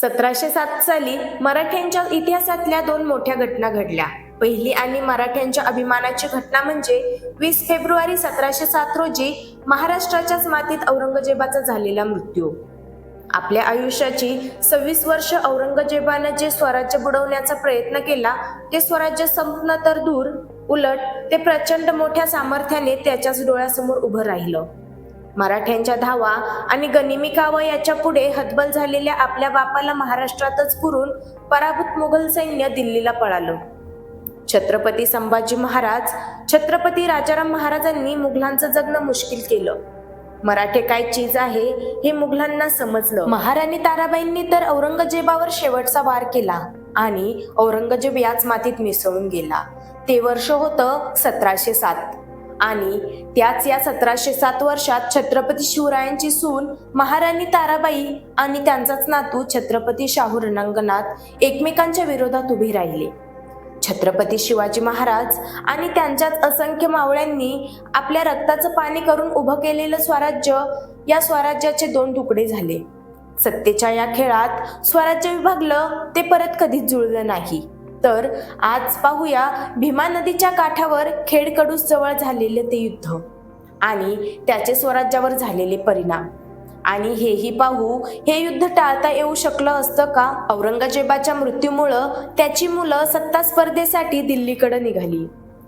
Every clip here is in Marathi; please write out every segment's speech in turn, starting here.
सतराशे सात साली मराठ्यांच्या इतिहासातल्या दोन मोठ्या घटना घडल्या. पहिली आणि मराठ्यांच्या अभिमानाची घटना म्हणजे वीस फेब्रुवारी सतराशे सात रोजी महाराष्ट्राच्याच मातीत औरंगजेबाचा झालेला मृत्यू. आपल्या आयुष्याची सव्वीस वर्ष औरंगजेबानं जे स्वराज्य बुडवण्याचा प्रयत्न केला ते स्वराज्य संपणं तर दूर उलट ते प्रचंड मोठ्या सामर्थ्याने त्याच्याच डोळ्यासमोर उभं राहिलं. मराठ्यांच्या धावा आणि गनिमी याच्यापुढे हतबल झालेल्या आपल्या बापाला महाराष्ट्रातच पुरून पराभूत मुघल सैन्य दिल्लीला पळालं. छत्रपती संभाजी महाराज छत्रपती राजाराम महाराजांनी मुघलांचं जगणं मुश्किल केलं. मराठे काय चीज आहे हे मुघलांना समजलं. महाराणी ताराबाईंनी तर औरंगजेबावर शेवटचा वार केला आणि औरंगजेब याच मातीत मिसळून गेला. ते वर्ष होतं सतराशे सात. आणि त्याच या सतराशे सात वर्षात छत्रपती शिवरायांची सून महाराणी ताराबाई आणि त्यांचाच नातू छत्रपती शाहू रणांगणात एकमेकांच्या विरोधात उभे राहिले. छत्रपती शिवाजी महाराज आणि त्यांच्याच असंख्य मावळ्यांनी आपल्या रक्ताचं पाणी करून उभं केलेलं स्वराज्य या स्वराज्याचे दोन तुकडे झाले. सत्तेच्या या खेळात स्वराज्य विभागलं ते परत कधीच जुळलं नाही. तर आज पाहूया भीमा नदीच्या काठावर खेडकडूस जवळ झालेले ते युद्ध आणि त्याचे स्वराज्यावर झालेले परिणाम. आणि हेही पाहू हे युद्ध टाळता येऊ शकलं असतं का? औरंगजेबाच्या मृत्यूमुळं त्याची मुलं सत्ता स्पर्धेसाठी दिल्लीकडे निघाली.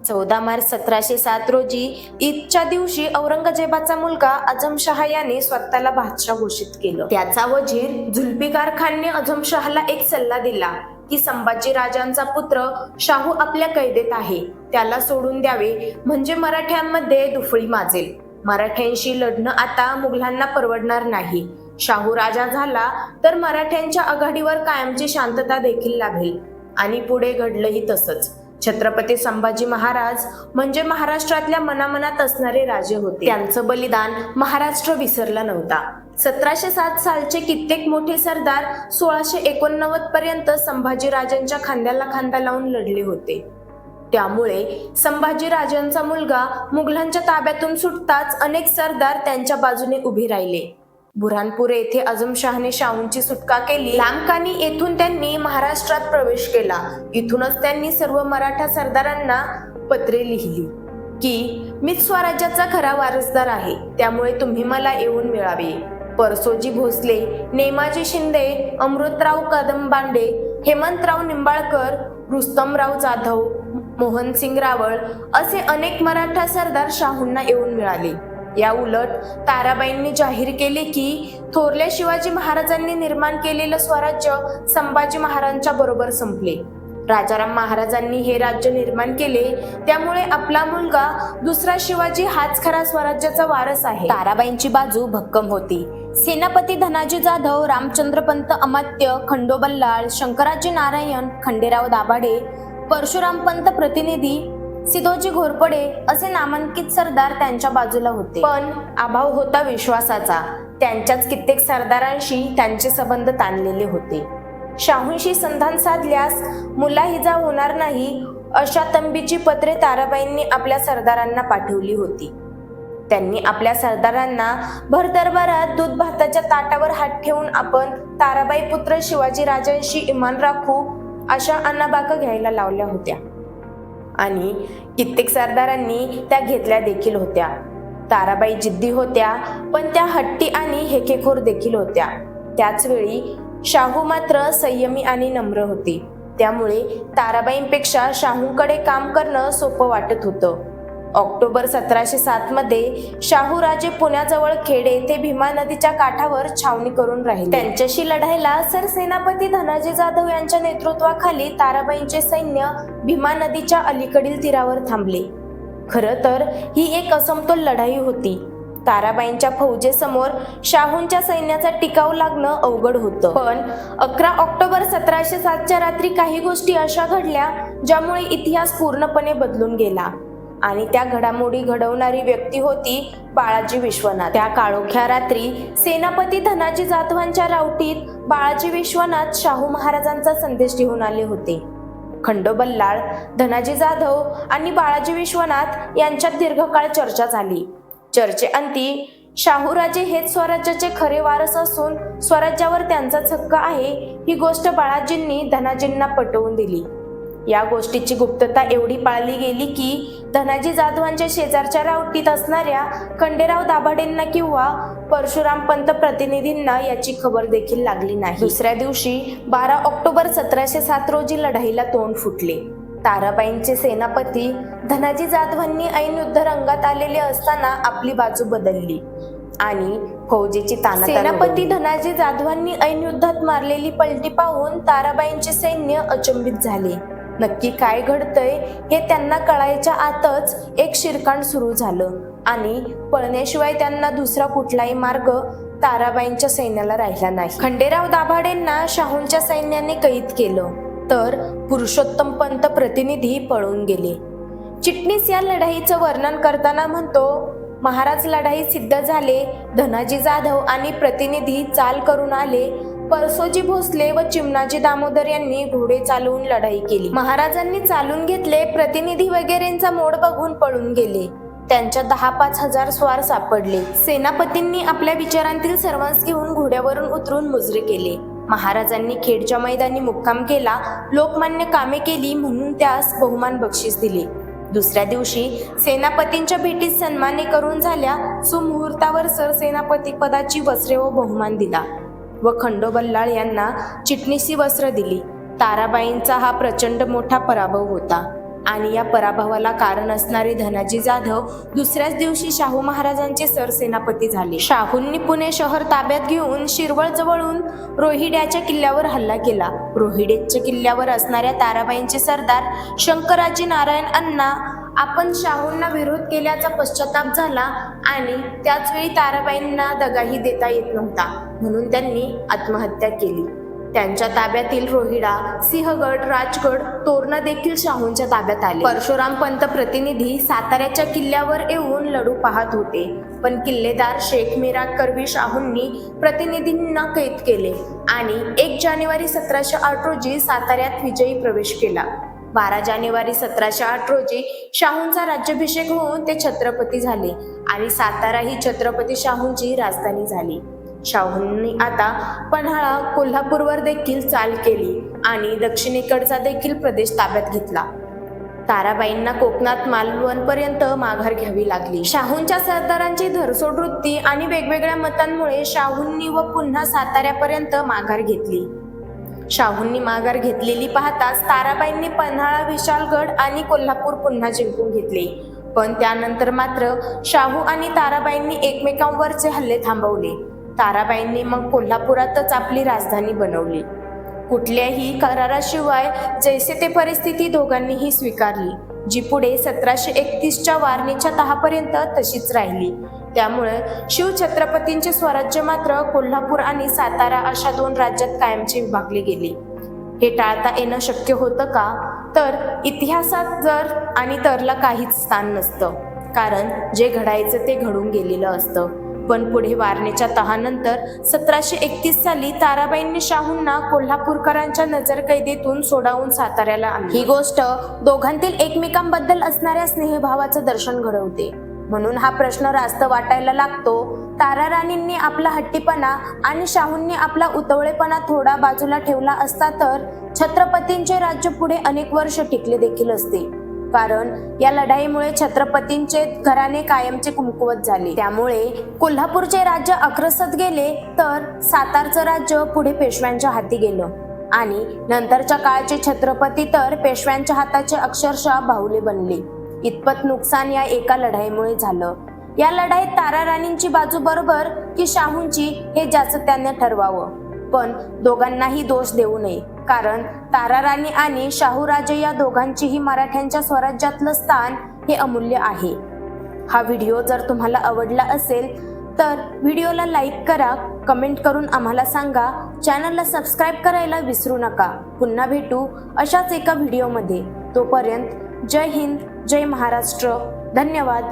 चौदा मार्च सतराशे सात रोजी ईदच्या दिवशी औरंगजेबाचा मुलगा अजमशहा याने स्वतःला बादशाह घोषित केलं. त्याचा वजीर झुल्फिकार खानने अजमशहाला एक सल्ला दिला. की संभाजी राजांचा पुत्र शाहू आपल्या कैदेत आहे. त्याला सोडून द्यावे म्हणजे मराठ्यांमध्ये दुफळी माजेल. मराठ्यांशी लढणं आता मुघलांना परवडणार नाही. शाहू राजा झाला तर मराठ्यांच्या आघाडीवर कायमची शांतता देखील लाभेल. आणि पुढे घडलंही तसंच. छत्रपती संभाजी महाराज म्हणजे महाराष्ट्रातल्या मनामनात असणारे राजे होते. त्यांचं बलिदान महाराष्ट्र विसरला नव्हता. सतराशे सात सालचे कित्येक मोठे सरदार सोळाशे एकोणनव्वद पर्यंत संभाजी राजांच्या खांद्याला खांदा लावून लढले होते. त्यामुळे संभाजी राजांचा मुलगा मुघलांच्या ताब्यातून सुटताच अनेक सरदार त्यांच्या बाजूने उभे राहिले. बुऱ्हाणपूर येथे अजमशहाने शाहूंची सुटका केली. लांबकानी येथून त्यांनी महाराष्ट्रात प्रवेश केला. इथूनच त्यांनी सर्व मराठा सरदारांना पत्रे लिहिली की मीच स्वराज्याचा खरा वारसदार आहे. त्यामुळे तुम्ही मला येऊन मिळावे. परसोजी भोसले नेमाजी शिंदे अमृतराव कदमबांडे हेमंतराव निंबाळकर रुस्तमराव जाधव मोहनसिंग रावळ असे अनेक मराठा सरदार शाहूंना येऊन मिळाले. या उलट ताराबाईंनी जाहीर केले की थोरल्या शिवाजी महाराजांनी निर्माण केलेलं स्वराज्य संभाजी महाराजांच्या बरोबर संपले. राजाराम महाराजांनी हे राज्य निर्माण केले त्यामुळे आपला मुलगा दुसरा शिवाजी हाच खरा स्वराज्याचा वारस आहे. ताराबाईंची बाजू भक्कम होती. सेनापती धनाजी जाधव रामचंद्रपंत अमात्य खंडोबल्लाळ शंकराजी नारायण खंडेराव दाभाडे परशुरामपंत प्रतिनिधी सिधोजी घोरपडे असे नामांकित सरदार त्यांच्या बाजूला होते. पण अभाव होता विश्वासाचा. त्यांच्याच कित्येक सरदारांशी त्यांचे संबंध ताणलेले होते. शाहूंशी संधान साधल्यास मुलाहिजा होणार नाही अशा तंबीची पत्रे ताराबाईंनी आपल्या सरदारांना पाठवली होती. त्यांनी आपल्या सरदारांना भर दरबारात दूध भाताच्या ताटावर हात ठेवून आपण ताराबाई पुत्र शिवाजी राजांशी इमान राखू अशा अन्नाबाका घ्यायला लावल्या होत्या. आणि कित्येक सरदारांनी त्या घेतल्या देखील होत्या. ताराबाई जिद्दी होत्या पण त्या हट्टी आणि हेकेखोर देखील होत्या. त्याचवेळी शाहू मात्र संयमी आणि नम्र होती. त्यामुळे ताराबाईंपेक्षा शाहूंकडे काम करणं सोपं वाटत होतं. ऑक्टोबर सतराशे सात मध्ये पुण्याजवळ खेडे येथे भीमा नदीच्या काठावर छावणी करून राहिले. त्यांच्याशी लढायला सरसेनापती धनाजी जाधव यांच्या नेतृत्वाखाली ताराबाईंचे सैन्य भीमा नदीच्या अलीकडील तीरावर थांबले. खरं तर ही एक असमतोल लढाई होती. ताराबाईंच्या फौजेसमोर शाहूंच्या सैन्याचा टिकाव लागणं अवघड होतं. पण अकरा ऑक्टोबर सतराशे सातच्या रात्री काही गोष्टी अशा घडल्या ज्यामुळे इतिहास पूर्णपणे बदलून गेला. आणि त्या घडामोडी घडवणारी व्यक्ती होती बाळाजी विश्वनाथ. त्या काळोख्या रात्री सेनापती धनाजी जाधवांच्या रावटीत बाळाजी विश्वनाथ शाहू महाराजांचा संदेश घेऊन आले होते. खंडोबल्लाळ धनाजी जाधव आणि बाळाजी विश्वनाथ यांच्यात दीर्घकाळ चर्चा झाली. चर्चेअंती शाहूराजे हेच स्वराज्याचे खरे वारस असून स्वराज्यावर त्यांचाच हक्क आहे ही गोष्ट बाळाजींनी धनाजींना पटवून दिली. या गोष्टीची गुप्तता एवढी पाळली गेली की धनाजी जाधवांच्या शेजारच्या रावटीत असणाऱ्या खंडेराव दाभाडेंना किंवा परशुराम पंत प्रतिनिधींना याची खबर देखील लागली नाही. दुसऱ्या दिवशी बारा ऑक्टोबर सतराशे सात रोजी लढाईला तोंड फुटले. ताराबाईंचे सेनापती धनाजी जाधवांनी ऐन युद्ध रंगात आलेले असताना आपली बाजू बदलली आणि फौजेची ताना सेनापती धनाजी जाधवांनी ऐन युद्धात मारलेली पलटी पाहून ताराबाईंचे सैन्य अचंबित झाले. नक्की काय घडतंय हे त्यांना कळायच्या आतच एक शिरकाण सुरू झालं. आणि पळण्याशिवाय त्यांना दुसरा कुठलाही मार्ग ताराबाईंच्या सैन्याला राहिला नाही. खंडेराव दाभाडेंना शाहूंच्या सैन्याने कैद केलं. तर पुरुषोत्तम पंत प्रतिनिधी पळून गेले. चिटणीस या लढाईचं वर्णन करताना म्हणतो महाराज लढाई सिद्ध झाले धनाजी जाधव आणि प्रतिनिधी चाल करून आले परसोजी भोसले व चिमणाजी दामोदर यांनी घोडे चालवून लढाई केली. महाराजांनी चालून घेतले प्रतिनिधी वगैरेंचा मोड बघून पळून गेले. त्यांच्या दहा पाच हजार स्वार सापडले. सेनापतींनी आपल्या विचारांतील सर्वांस घेऊन घोड्यावरून उतरून मुजरे केले. महाराजांनी खेडच्या मैदानी मुक्काम केला. लोकमान्य कामे केली म्हणून त्यास बहुमान बक्षीस दिले. दुसऱ्या दिवशी सेनापतींच्या भेटीत सन्माने करून झाल्या. सुमुहूर्तावर सरसेनापती पदाची वस्त्रे व बहुमान दिला. व खंडोबल्लाळ यांना चिटणीसी वस्त्र दिली. ताराबाईंचा हा प्रचंड मोठा पराभव होता आणि या पराभवाला कारण असणारे धनाजी जाधव दुसऱ्याच दिवशी शाहू महाराजांचे सरसेनापती झाले. शाहूंनी पुणे शहर ताब्यात घेऊन शिरवळ जवळून रोहिड्याच्या किल्ल्यावर हल्ला केला. रोहिडेच्या किल्ल्यावर असणाऱ्या ताराबाईंचे सरदार शंकराजी नारायण अण्णा आपण शाहूंना विरोध केल्याचा पश्चाताप झाला आणि त्याचवेळी ताराबाईंना दगाही देता येत नव्हता. म्हणून त्यांनी आत्महत्या केली. त्यांच्या ताब्यातील रोहिडा सिंहगड राजगड तोरणा देखील शाहूंच्या ताब्यात आले. परशुराम पंत प्रतिनिधी साताऱ्याच्या किल्ल्यावर येऊन लढू पाहत होते. पण किल्लेदार शेख मीरा करवी शाहूंनी प्रतिनिधींना कैद केले आणि एक जानेवारी सतराशे आठ रोजी साताऱ्यात विजयी प्रवेश केला. बारा जानेवारी सतराशे आठ रोजी शाहूंचा राज्याभिषेक होऊन ते छत्रपती झाले आणि सातारा ही छत्रपती शाहूंची राजधानी झाली. शाहूंनी आता पन्हाळा कोल्हापूरवर देखील चाल केली आणि दक्षिणेकडचा देखील प्रदेश ताब्यात घेतला. ताराबाईंना कोकणात मालवणपर्यंत माघार घ्यावी लागली. शाहूंच्या सरदारांची धरसोड वृत्ती आणि वेगवेगळ्या मतांमुळे शाहूंनी व पुन्हा साताऱ्यापर्यंत माघार घेतली. शाहूंनी माघार घेतलेली पाहताच ताराबाईंनी पन्हाळा विशालगड आणि कोल्हापूर पुन्हा जिंकून घेतले. पण त्यानंतर मात्र शाहू आणि ताराबाईंनी एकमेकांवरचे हल्ले थांबवले. ताराबाईंनी मग कोल्हापुरातच आपली राजधानी बनवली. कुठल्याही कराराशिवाय जैसे ते परिस्थिती दोघांनीही स्वीकारली. जी पुढे सतराशे एकतीसच्या वारणीच्या तहापर्यंत तशीच राहिली. त्यामुळे शिवछत्रपतींचे स्वराज्य मात्र कोल्हापूर आणि सातारा अशा दोन राज्यात कायमचे विभागले गेले. हे टाळता येणं शक्य होतं का? तर इतिहासात जर आणि तरला काहीच स्थान नसतं. कारण जे घडायचं ते घडून गेलेलं असतं. पण पुढे वारणेच्या तहानंतर सतराशे एकतीस साली ताराबाईंनी शाहूंना कोल्हापूरकरांच्या नजरकैदेतून सोडावून साताऱ्याला आणले. ही गोष्ट दोघांतील एकमेकांबद्दल असणाऱ्या स्नेहभावाचं दर्शन घडवते. म्हणून हा प्रश्न रास्त वाटायला लागतो. तारा राणींनी आपला हट्टीपणा आणि शाहूंनी आपला उतवळेपणा थोडा बाजूला ठेवला असता तर छत्रपतींचे राज्य पुढे अनेक वर्ष टिकले देखील असते. कारण या लढाईमुळे छत्रपतींचे घराणे कायमचे कुमकुवत झाले. त्यामुळे कोल्हापूरचे राज्य अग्रसत गेले तर सातारचं राज्य पुढे पेशव्यांच्या हाती गेलं. आणि नंतरच्या काळचे छत्रपती तर पेशव्यांच्या हाताचे अक्षरशः बाहुले बनले. इतपत नुकसान या एका लढाईमुळे झालं. या लढाईत तारा राणींची बाजू बरोबर की शाहूंची हे ज्याचं त्याने ठरवावं. पण दोघांनाही दोष देऊ नये. कारण ताराराणी आणि शाहूराजे या दोघांचीही मराठ्यांच्या स्वराज्यातलं स्थान हे अमूल्य आहे. हा व्हिडिओ जर तुम्हाला आवडला असेल तर व्हिडिओला लाईक करा कमेंट करून आम्हाला सांगा चॅनलला सबस्क्राईब करायला विसरू नका. पुन्हा भेटू अशाच एका व्हिडिओमध्ये. तोपर्यंत जय हिंद जय महाराष्ट्र. धन्यवाद.